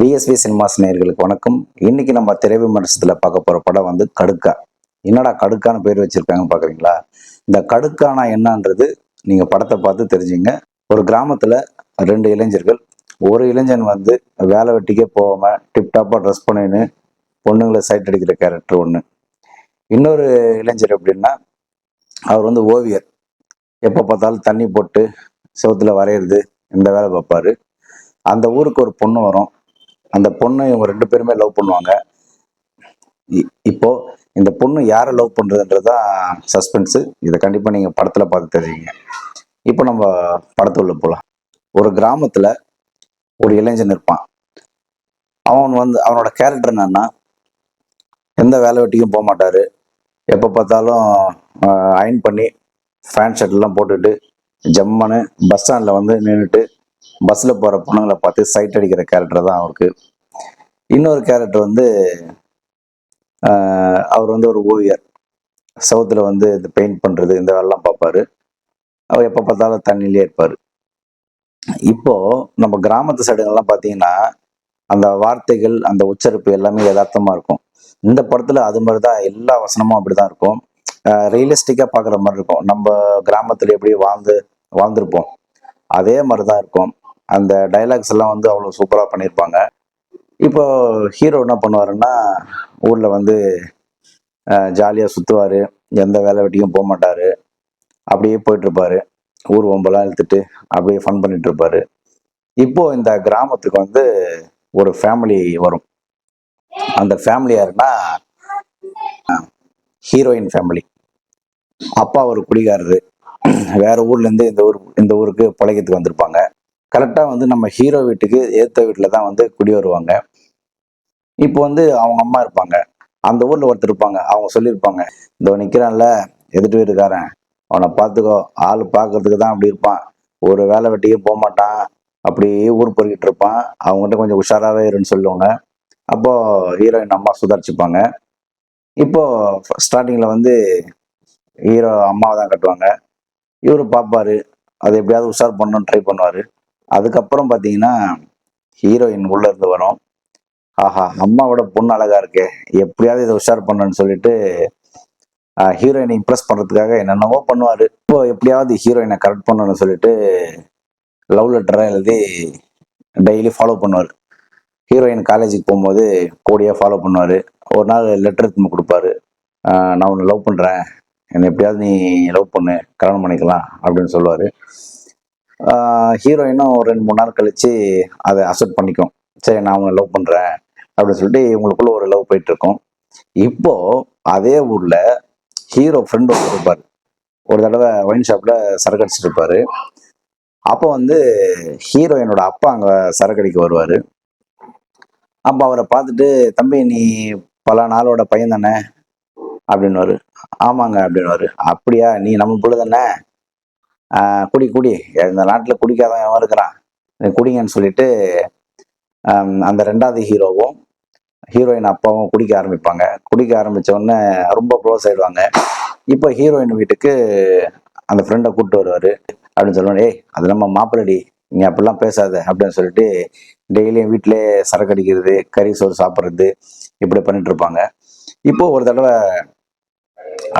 VSV cinemas நேயர்களுக்கு வணக்கம். இன்னைக்கு நம்ம திரை விமர்சனத்தில் பார்க்க போகிற படம் வந்து கடுக்கா. என்னடா கடுக்கான்னு பேர் வச்சுருக்காங்க பார்க்குறீங்களா? இந்த கடுக்கானா என்னன்றது நீங்கள் படத்தை பார்த்து தெரிஞ்சுங்க. ஒரு கிராமத்தில் ரெண்டு இளைஞர்கள் ஒரு இளைஞன் வந்து வேலை வெட்டிக்கே போகாமல் டிப்டாப்பாக ட்ரெஸ் பண்ணின்னு பொண்ணுங்களை சைட் அடிக்கிற கேரக்டர் ஒன்று இன்னொரு இளைஞர் எப்படின்னா அவர் வந்து ஓவியர். எப்போ பார்த்தாலும் தண்ணி போட்டு செவத்தில் வரைகிறது இந்த வேலை பார்ப்பாரு. அந்த ஊருக்கு ஒரு பொண்ணு வரும். அந்த பொண்ணு இவங்க ரெண்டு பேருமே லவ் பண்ணுவாங்க. இ- இப்போ இந்த பொண்ணு யாரை லவ் பண்ணுறதுன்றது தான் சஸ்பென்ஸு இதை கண்டிப்பாக நீங்கள் படத்தில் பார்த்து தெரிஞ்சுங்க. இப்போ நம்ம படத்துள்ள போகலாம் ஒரு கிராமத்தில் ஒரு இளைஞன் இருப்பான். அவன் வந்து அவனோட கேரக்டர் என்னன்னா எந்த வேலை வெட்டிக்கும் போக மாட்டார். எப்போ பார்த்தாலும் அயன் பண்ணி ஃபேன் ஷர்ட்லாம் போட்டுட்டு ஜம்மனு பஸ் ஸ்டாண்டில் வந்து நின்றுட்டு பஸ்ஸில் போகிற பொண்ணுங்களை பார்த்து சைட் அடிக்கிற கேரக்டர் தான் அவருக்கு. இன்னொரு கேரக்டர் வந்து ஆஹ், அவர் வந்து ஒரு ஓவியர். சவுத்தில் வந்து இந்த பெயிண்ட் பண்ணுறது இந்த வேலைலாம் பார்ப்பாரு. அவர் எப்போ பார்த்தாலும் தண்ணியிலே இருப்பார். இப்போ நம்ம கிராமத்து சைடுங்கள்லாம் பார்த்தீங்கன்னா அந்த வார்த்தைகள் அந்த உச்சரிப்பு எல்லாமே யதார்த்தமாக இருக்கும். இந்த படத்தில் அது மாதிரி தான் எல்லா வசனமும் அப்படி தான் இருக்கும் ரியலிஸ்டிக்காக பார்க்குற மாதிரி இருக்கும். நம்ம கிராமத்தில் எப்படி வாழ்ந்து வாழ்ந்திருப்போம். அதே மாதிரி தான் இருக்கும். அந்த டைலாக்ஸ் எல்லாம் வந்து அவ்வளோ சூப்பராக பண்ணியிருப்பாங்க இப்போ ஹீரோ என்ன பண்ணுவாருன்னா ஊரில் வந்து ஜாலியாக சுற்றுவார் எந்த வேலை வெட்டியும் போக மாட்டார். அப்படியே போயிட்டுருப்பாரு. ஊர் ஒம்பெல்லாம் இழுத்துட்டு அப்படியே ஃபன் பண்ணிட்டு இருப்பாரு இப்போ இந்த கிராமத்துக்கு வந்து ஒரு ஃபேமிலி வரும். அந்த ஃபேமிலி யாருன்னா ஹீரோயின் ஃபேமிலி அப்பா ஒரு குடிகாரரு. வேற ஊர்லேருந்து இந்த ஊர் இந்த ஊருக்கு பழகத்துக்கு வந்திருப்பாங்க. கரெக்டாக வந்து நம்ம ஹீரோ வீட்டுக்கு ஏத்த வீட்டில் தான் வந்து குடி வருவாங்க. இப்போ வந்து அவங்க அம்மா இருப்பாங்க. அந்த ஊரில் ஒருத்தர் இருப்பாங்க. அவங்க சொல்லியிருப்பாங்க. இதோ நிற்கிறான்ல எதிர்ட்டு வீட்டுக்காரன். அவனை பார்த்துக்கோ ஆள் பார்க்கறதுக்கு தான் அப்படி இருப்பான். ஒரு வேலை வெட்டியே போக மாட்டான். அப்படியே ஊர் பொறுக்கிட்டு இருப்பான். அவங்ககிட்ட கொஞ்சம் உஷாராகவே இருன்னு சொல்லுவாங்க. அப்போது ஹீரோயின் அம்மா சுதாரிச்சுப்பாங்க. இப்போது ஸ்டார்டிங்கில் வந்து ஹீரோ அம்மாவை தான் கட்டுவாங்க. இவரு பார்ப்பாரு அதை எப்படியாவது உஷார் பண்ணணும்னு ட்ரை பண்ணுவார். அதுக்கப்புறம் பார்த்தீங்கன்னா ஹீரோயின் உள்ள இருந்து வரும். ஆஹா அம்மாவோட பொண்ணு அழகா இருக்கே. எப்படியாவது இதை உஷார் பண்ணணும்னு சொல்லிட்டு ஹீரோயினை இம்ப்ரெஸ் பண்ணுறதுக்காக என்னென்னவோ பண்ணுவார். இப்போ எப்படியாவது ஹீரோயினை கரெக்ட் பண்ணணும்னு சொல்லிட்டு லவ் லெட்டரை எழுதி டெய்லி ஃபாலோ பண்ணுவார். ஹீரோயின் காலேஜுக்கு போகும்போது கோடியாக ஃபாலோ பண்ணுவார். ஒரு நாள் லெட்டர் திரும்ப கொடுப்பாரு. நான் உன்னை லவ் பண்ணுறேன் என்னை எப்படியாவது நீ லவ் பண்ணு. கல்யாணம் பண்ணிக்கலாம் அப்படின்னு சொல்லுவார். ஹீரோயினும் ஒரு ரெண்டு மூணு நாள் கழிச்சு அதை அக்செப்ட் பண்ணிக்கும். சரி நான் உன்னை லவ் பண்ணுறேன் அப்படின்னு சொல்லிட்டு இவங்களுக்குள்ள ஒரு லவ் போயிட்டு இப்போது இப்போ அதே ஊர்ல ஹீரோ ஃப்ரெண்ட் ஒருத்தர் இருப்பார். ஒரு தடவை ஒயின் ஷாப்ல சரக்கு அடிச்சிட்டு இருப்பாரு. அப்போ வந்து ஹீரோயினோட அப்பா அங்கே சரக்கு அடிக்க அப்போ அவரை பார்த்துட்டு தம்பி நீ பல நாளோட பையன் தானே? அப்படின்னுவாரு. ஆமாங்க அப்படின்னுவாரு. அப்படியா நீ நம்ம பிள்ளை தானே? குடி குடி. இந்த நாட்டில் குடிக்காதவன் எவன் இருக்கிறான்? குடிங்கன்னு சொல்லிட்டு அந்த ரெண்டாவது ஹீரோவும் ஹீரோயின் அப்பாவும் குடிக்க ஆரம்பிப்பாங்க. குடிக்க ஆரம்பித்தோடனே உடனே ரொம்ப க்ளோஸ் ஆயிடுவாங்க. இப்போ ஹீரோயின் வீட்டுக்கு அந்த ஃப்ரெண்டை கூப்பிட்டு வருவார். அப்படின்னு சொல்லுவாங்க ஏய் அது நம்ம மாப்பிள்ளடி. நீ அப்படிலாம் பேசாத. அப்படின்னு சொல்லிட்டு டெய்லியும் வீட்டிலே சரக்கு அடிக்கிறது கறி சோறு சாப்பிட்றது இப்படி பண்ணிட்டு இருப்பாங்க. இப்போ ஒரு தடவை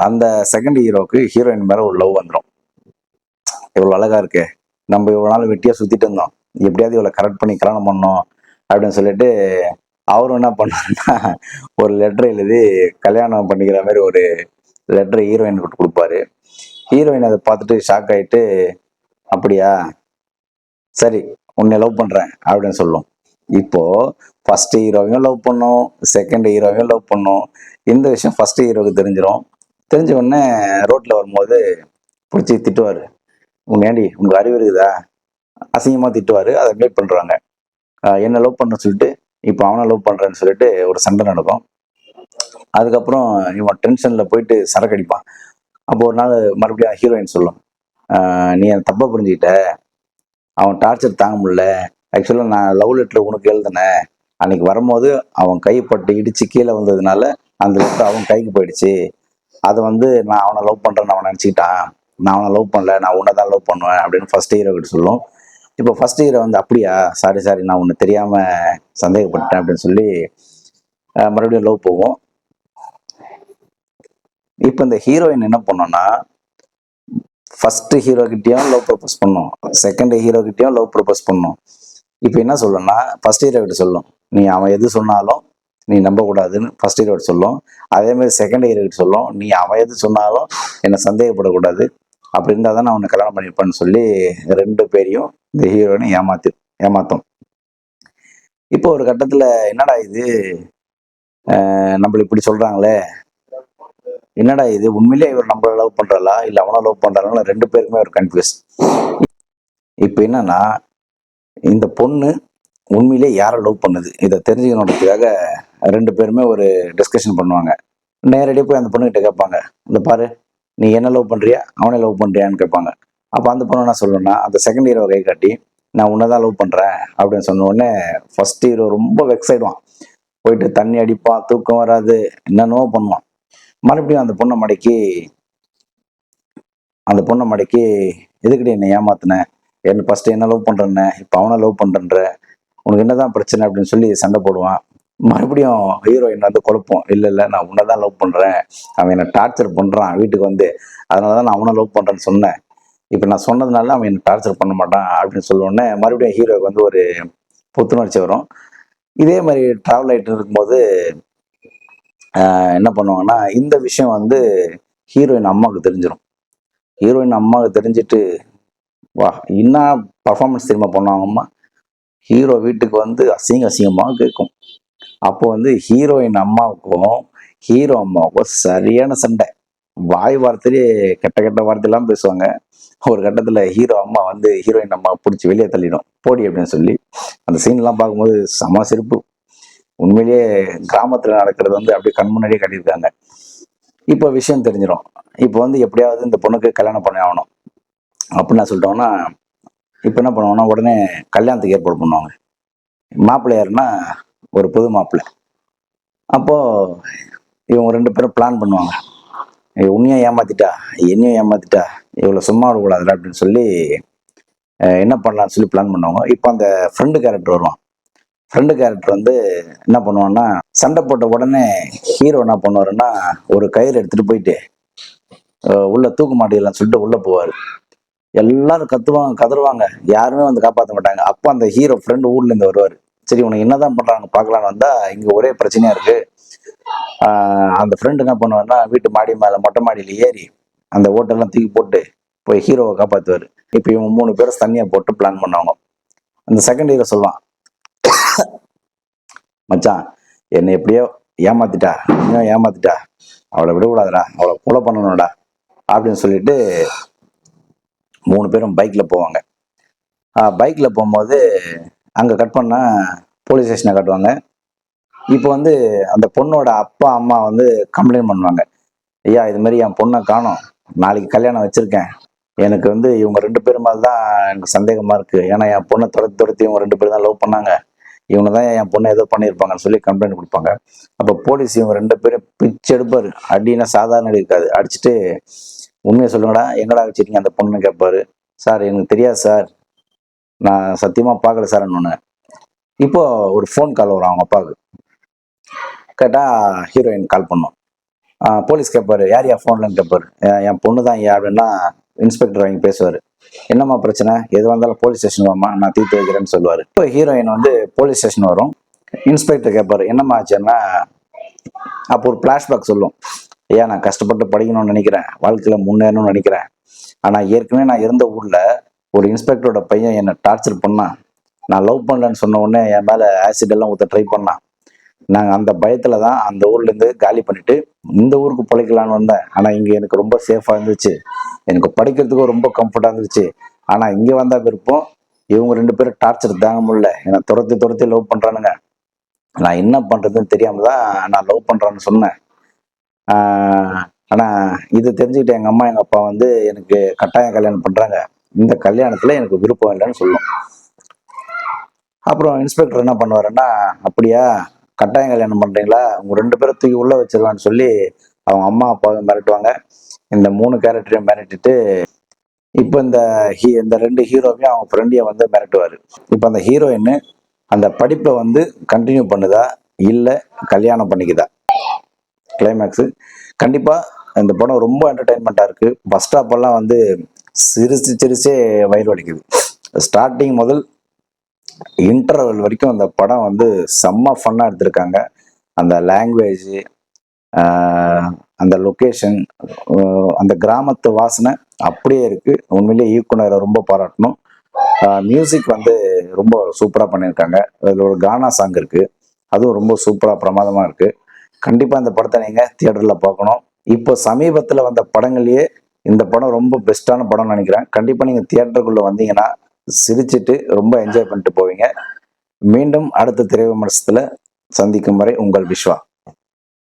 அந்த செகண்ட் ஹீரோக்கு ஹீரோயின் மேலே ஒரு லவ் வந்துடும் இவ்வளோ அழகா இருக்கு. நம்ம இவ்வளோ நாள் வெட்டியாக சுற்றிட்டு இருந்தோம். எப்படியாவது இவ்வளோ கரெக்ட் பண்ணி கல்யாணம் பண்ணோம் அப்படின்னு சொல்லிட்டு அவரும் என்ன பண்ணாருன்னா ஒரு லெட்டர் எழுதி கல்யாணம் பண்ணிக்கிற மாதிரி ஒரு லெட்டர் ஹீரோயின் கொடுப்பாரு. ஹீரோயின் அதை பார்த்துட்டு ஷாக் ஆகிட்டு அப்படியா? சரி உன்னை லவ் பண்ணுறேன் அப்படின்னு சொல்லும். இப்போது ஃபர்ஸ்ட் ஹீரோவையும் லவ் பண்ணும் செகண்ட் ஹீரோவையும் லவ் பண்ணும். இந்த விஷயம் ஃபர்ஸ்ட் ஹீரோவுக்கு தெரிஞ்சிடும் தெரிஞ்ச உடனே ரோட்டில் வரும்போது பிடிச்சி திட்டுவார். உன் ஏண்டி? உனக்கு அறிவு இருக்குதா? அசிங்கமாக திட்டுவாரு அதை மீட் பண்ணுறாங்க என்ன லவ் பண்ண சொல்லிட்டு இப்போ அவனை லவ் பண்ணுறேன்னு சொல்லிட்டு ஒரு சண்டை நடக்கும். அதுக்கப்புறம் இவன் டென்ஷனில் போயிட்டு சரக்கு அடிப்பான். அப்போ ஒரு நாள் மறுபடியும் ஹீரோயின் சொல்லும். நீ என் தப்பாக புரிஞ்சுக்கிட்ட. அவன் டார்ச்சர் தாங்க முடியல. ஆக்சுவலாக நான் லவ் லெட்டர் உனக்கு எழுதினேன். அன்னைக்கு வரும்போது அவன் கை பட்டு இடிச்சு கீழே வந்ததுனால அந்த லெட்டர் அவன் கைக்கு போயிடுச்சு. அதை வந்து நான் அவனை லவ் பண்ணுறேன்னு அவன் நினச்சிக்கிட்டான். நான் அவனை லவ் பண்ணல நான் உன்னை தான் லவ் பண்ணுவேன் அப்படின்னு ஃபர்ஸ்ட் ஹீரோ கிட்ட சொல்லும். இப்போ ஃபர்ஸ்ட் ஹீரோ வந்து அப்படியா? சாரி சாரி நான் உன்னை தெரியாம சந்தேகப்பட்டேன் அப்படின்னு சொல்லி மறுபடியும் லவ் போவோம் இப்போ இந்த ஹீரோயின் என்ன பண்ணோம்னா ஃபர்ஸ்ட் ஹீரோ லவ் ப்ரப்போஸ் பண்ணும். செகண்ட் ஹீரோ கிட்டயும் லவ் ப்ரப்போஸ் பண்ணும். இப்போ என்ன சொல்லணும்னா ஃபர்ஸ்ட் ஹீரோ கிட்ட சொல்லும். நீ அவன் எது சொன்னாலும் நீ நம்பக்கூடாதுன்னு ஃபர்ஸ்ட் இயர்கிட்ட சொல்லும். அதே மாதிரி செகண்ட் இயர்கிட்ட சொல்லும். நீ அவன் எது சொன்னாலும் என்னை சந்தேகப்படக்கூடாது அப்படி இருந்தால் தான் நான் உன்னை கல்யாணம் பண்ணியிருப்பேன்னு சொல்லி ரெண்டு பேரையும் இந்த ஹீரோயினை ஏமாத்து ஏமாத்தும். இப்போ ஒரு கட்டத்தில் என்னடா இது? அஹ் நம்மள இப்படி சொல்கிறாங்களே என்னடா இது? உண்மையிலேயே இவர் நம்மள லவ் பண்றாளா இல்ல அவனை லவ் பண்ணுறாங்களா ரெண்டு பேருக்குமே ஒரு கன்ஃபியூஸ் இப்போ என்னன்னா இந்த பொண்ணு உண்மையிலே யாரை லவ் பண்ணுது? இதை தெரிஞ்சுக்கணுன்றதுக்காக ரெண்டு பேருமே ஒரு டிஸ்கஷன் பண்ணுவாங்க. நேரடியாக போய் அந்த பொண்ணுகிட்ட கேட்பாங்க. இந்த பாரு நீ என்ன லவ் பண்ணுறியா அவனை லவ் பண்ணுறியான்னு கேட்பாங்க. அப்போ அந்த பொண்ணு என்ன சொல்லணும்னா அந்த செகண்ட் ஹீரோ கை காட்டி நான் உன்னை தான் லவ் பண்ணுறேன் அப்படின்னு சொன்ன உடனே ஃபர்ஸ்ட் ஹீரோ ரொம்ப வெக்ஸ் ஆயிடுவான். போயிட்டு தண்ணி அடிப்பான் தூக்கம் வராது என்னென்னவோ பண்ணுவான். மறுபடியும் அந்த பொண்ணை மடக்கி அந்த பொண்ணை மடக்கி எதுக்கிட்ட என்னை ஏமாத்தினேன் என்ன ஃபஸ்ட்டு என்ன லவ் பண்றேன்னு? இப்போ அவனை லவ் பண்ணுறேன்ற உனக்கு என்னதான் பிரச்சனை? அப்படின்னு சொல்லி சண்டை போடுவான். மறுபடியும் ஹீரோயின் வந்து குழப்பம். இல்லை இல்லை நான் உன்னை தான் லவ் பண்ணுறேன் அவன் என்னை டார்ச்சர் பண்ணுறான் வீட்டுக்கு வந்து. அதனால தான் நான் அவனை லவ் பண்ணுறேன்னு சொன்னேன். இப்போ நான் சொன்னதுனால அவன் என்னை டார்ச்சர் பண்ண மாட்டான் அப்படின்னு சொல்ல உடனே மறுபடியும் ஹீரோக்கு வந்து ஒரு புத்துணர்ச்சி வரும். இதே மாதிரி ட்ராவல் ஆகிட்டு இருக்கும்போது என்ன பண்ணுவாங்கன்னா இந்த விஷயம் வந்து ஹீரோயின் அம்மாவுக்கு தெரிஞ்சிடும் ஹீரோயின் அம்மாவுக்கு தெரிஞ்சிட்டு வா என்ன பர்ஃபார்மன்ஸ் திரும்ப பண்ணுவாங்கம்மா. ஹீரோ வீட்டுக்கு வந்து அசிங்க அசிங்கமாக கேட்கும் அப்போ வந்து ஹீரோயின் அம்மாவுக்கும் ஹீரோ அம்மாவுக்கும் சரியான சண்டை. வாய் வார்த்தையிலே கெட்ட கெட்ட வார்த்தையெல்லாம் பேசுவாங்க. ஒரு கட்டத்தில் ஹீரோ அம்மா வந்து ஹீரோயின் அம்மா பிடிச்சி வெளியே தள்ளிடும். போடி அப்படின்னு சொல்லி. அந்த சீன்லாம் பார்க்கும்போது செம சிரிப்பு. உண்மையிலேயே கிராமத்தில் நடக்கிறது வந்து அப்படியே கண் முன்னாடியே கட்டியிருக்காங்க. இப்போ விஷயம் தெரிஞ்சிடும் இப்போ வந்து எப்படியாவது இந்த பொண்ணுக்கு கல்யாணம் பண்ணி ஆகணும். அப்படின்னு சொல்லிட்டோம்னா இப்போ என்ன பண்ணுவோம்னா உடனே கல்யாணத்துக்கு ஏற்பாடு பண்ணுவாங்க. மாப்பிள்ளை யாருன்னா ஒரு புது மாப்பிள்ளை அப்போது இவங்க ரெண்டு பேரும் பிளான் பண்ணுவாங்க. உன்னையும் ஏமாத்திட்டா? என்னையும் ஏமாத்திட்டா? இவ்வளோ சும்மா விடக்கூடாதுல அப்படின்னு சொல்லி என்ன பண்ணலாம்னு சொல்லி பிளான் பண்ணுவாங்க. இப்போ அந்த ஃப்ரெண்டு கேரக்டர் வருவான். ஃப்ரெண்டு கேரக்டர் வந்து என்ன பண்ணுவான்னா சண்டை போட்ட உடனே ஹீரோ என்ன பண்ணுவாருன்னா ஒரு கயிறு எடுத்துகிட்டு போயிட்டு உள்ளே தூக்க தூக்கு சொல்லிட்டு உள்ளே போவார். எல்லாரும் கத்துவாங்க கதறுவாங்க. யாருமே வந்து காப்பாற்ற மாட்டாங்க. அப்போ அந்த ஹீரோ ஃப்ரெண்டு ஊர்லேருந்து வருவார். சரி உனக்கு என்னதான் பண்றாங்க பார்க்கலான்னு வந்தா இங்க ஒரே பிரச்சனையா இருக்கு. அந்த ஃப்ரெண்டு என்ன பண்ணுவாருன்னா வீட்டு மாடி மேல மொட்டை மாடியில ஏறி அந்த ஓட்டெல்லாம் தூக்கி போட்டு போய் ஹீரோவை காப்பாத்துவாரு. இப்போ இவங்க மூணு பேரும் தனியா போட்டு பிளான் பண்ணுவாங்க. அந்த செகண்ட் ஹீரோ சொல்லுவான் மச்சான் என்னை எப்படியோ ஏமாத்திட்டா இன்னும் ஏமாத்திட்டா அவளை விடக்கூடாதுடா அவளை கொலை பண்ணணும்டா அப்படின்னு சொல்லிட்டு மூணு பேரும் பைக்ல போவாங்க. பைக்ல போகும்போது அங்கே கட் பண்ணால் போலீஸ் ஸ்டேஷனை கட்டுவாங்க. இப்போ வந்து அந்த பொண்ணோட அப்பா அம்மா வந்து கம்ப்ளைண்ட் பண்ணுவாங்க. ஐயா இது மாதிரி என் பொண்ணை காணும். நாளைக்கு கல்யாணம் வச்சுருக்கேன். எனக்கு வந்து இவங்க ரெண்டு பேரும் மேலே தான் எனக்கு சந்தேகமாக இருக்குது ஏன்னா என் பொண்ணை துரத்தி துரத்தி இவங்க ரெண்டு பேரும் தான் லவ் பண்ணாங்க. இவங்க தான் என் பொண்ணை ஏதோ பண்ணியிருப்பாங்கன்னு சொல்லி கம்ப்ளைண்ட் கொடுப்பாங்க. அப்போ போலீஸ் இவங்க ரெண்டு பேரும் பிச்சு எடுப்பார். அடின்னா சாதாரண அடி இருக்காது. அடிச்சுட்டு உண்மையை சொல்லுங்கடா. எங்கடா வச்சுருக்கீங்க அந்த பொண்ணுன்னு கேட்பாரு. சார் எனக்கு தெரியாது சார். நான் சத்தியமாக பார்க்கல சார் ஒன்று இப்போ ஒரு ஃபோன் கால் வரும் அவங்க அப்பாவுக்கு. கேட்டால் ஹீரோயின் கால் பண்ணோம். போலீஸ் கேட்பார் யார் யா ஃபோன்லன்னு கேட்பார் "என் பொண்ணு தான் ஐயா அப்படின்னா இன்ஸ்பெக்டர் வாங்கி பேசுவார். என்னம்மா பிரச்சனை? எது வந்தாலும் போலீஸ் ஸ்டேஷன் வாமா நான் தீர்த்து வைக்கிறேன்னு சொல்லுவார். இப்போ ஹீரோயின் வந்து போலீஸ் ஸ்டேஷன் வரும். இன்ஸ்பெக்டர் கேட்பார் என்னம்மா ஆச்சுன்னா அப்போ ஒரு ஃப்ளாஷ்பேக் சொல்லும். ஏன் நான் கஷ்டப்பட்டு படிக்கணும்னு நினைக்கிறேன். வாழ்க்கையில் முன்னேறணும்னு நினைக்கிறேன். ஆனால் ஏற்கனவே நான் இருந்த ஊரில் ஒரு இன்ஸ்பெக்டரோட பையன் என்னை டார்ச்சர் பண்ணான் நான் லவ் பண்ணலன்னு சொன்ன உடனே என் மேலே ஆசிட் எல்லாம் ஊற்ற ட்ரை பண்ணான் நாங்கள் அந்த பயத்தில் தான் அந்த ஊர்லேருந்து காலி பண்ணிட்டு இந்த ஊருக்கு பிழைக்கலான்னு வந்தேன். ஆனால் இங்கே எனக்கு ரொம்ப சேஃபாக இருந்துச்சு. எனக்கு படிக்கிறதுக்கும் ரொம்ப கம்ஃபர்ட்டாக இருந்துச்சு. ஆனால் இங்கே வந்தா விருப்பம் இவங்க ரெண்டு பேரும் டார்ச்சர் தாங்க முடியல. என்னை துரத்தி துரத்தி லவ் பண்ணுறானுங்க நான் என்ன பண்ணுறதுன்னு தெரியாமல் தான் நான் லவ் பண்ணுறேன்னு சொன்னேன். ஆனால் இதை இது எங்கள் அம்மா எங்கள் அப்பா வந்து எனக்கு கட்டாயம் கல்யாணம் பண்ணுறாங்க இந்த கல்யாணத்துல எனக்கு விருப்பம் இல்லைன்னு சொல்லும். அப்புறம் இன்ஸ்பெக்டர் என்ன பண்ணுவாருன்னா அப்படியா கட்டாயம் கல்யாணம் பண்றீங்களா? உங்க ரெண்டு பேரும் தூக்கி உள்ள வச்சிருவான்னு சொல்லி அவங்க அம்மா அப்பாவை மிரட்டுவாங்க. இந்த மூணு கேரக்டரையும் மிரட்டிட்டு இப்போ இந்த ஹீ இந்த ரெண்டு ஹீரோவையும் அவங்க ஃப்ரெண்டையும் வந்து மிரட்டுவார். இப்போ அந்த ஹீரோயின் அந்த படிப்பை வந்து கண்டினியூ பண்ணுதா? இல்லை கல்யாணம் பண்ணிக்குதா? கிளைமேக்ஸு கண்டிப்பாக இந்த படம் ரொம்ப என்டர்டைன்மெண்ட்டாக இருக்குது பஸ் ஸ்டாப்பெல்லாம் வந்து சிரிச்சு சிரிச்சே வயிறு வலிக்குது. ஸ்டார்டிங் முதல் இன்டர்வல் வரைக்கும் அந்த படம் வந்து செம்ம ஃபன்னாக எடுத்திருக்காங்க. அந்த லாங்குவேஜ் அந்த லொக்கேஷன் அந்த கிராமத்து வாசனை அப்படியே இருக்குது உண்மையிலேயே இயக்குனரை ரொம்ப பாராட்டணும். மியூசிக் வந்து ரொம்ப சூப்பராக பண்ணியிருக்காங்க. அதில் ஒரு கானா சாங் இருக்குது அதுவும் ரொம்ப சூப்பராக பிரமாதமாக இருக்குது கண்டிப்பாக இந்த படத்தை நீங்கள் தியேட்டரில் பார்க்கணும். இப்போ சமீபத்தில் வந்த படங்கள்லேயே இந்த படம் ரொம்ப பெஸ்ட்டான படம்னு நினைக்கிறேன். கண்டிப்பாக நீங்கள் தியேட்டருக்குள்ளே வந்தீங்கன்னா சிரிச்சிட்டு ரொம்ப என்ஜாய் பண்ணிட்டு போவீங்க. மீண்டும் அடுத்த திரை விமர்சனத்தில் சந்திக்கும் வரை உங்கள் விஸ்வா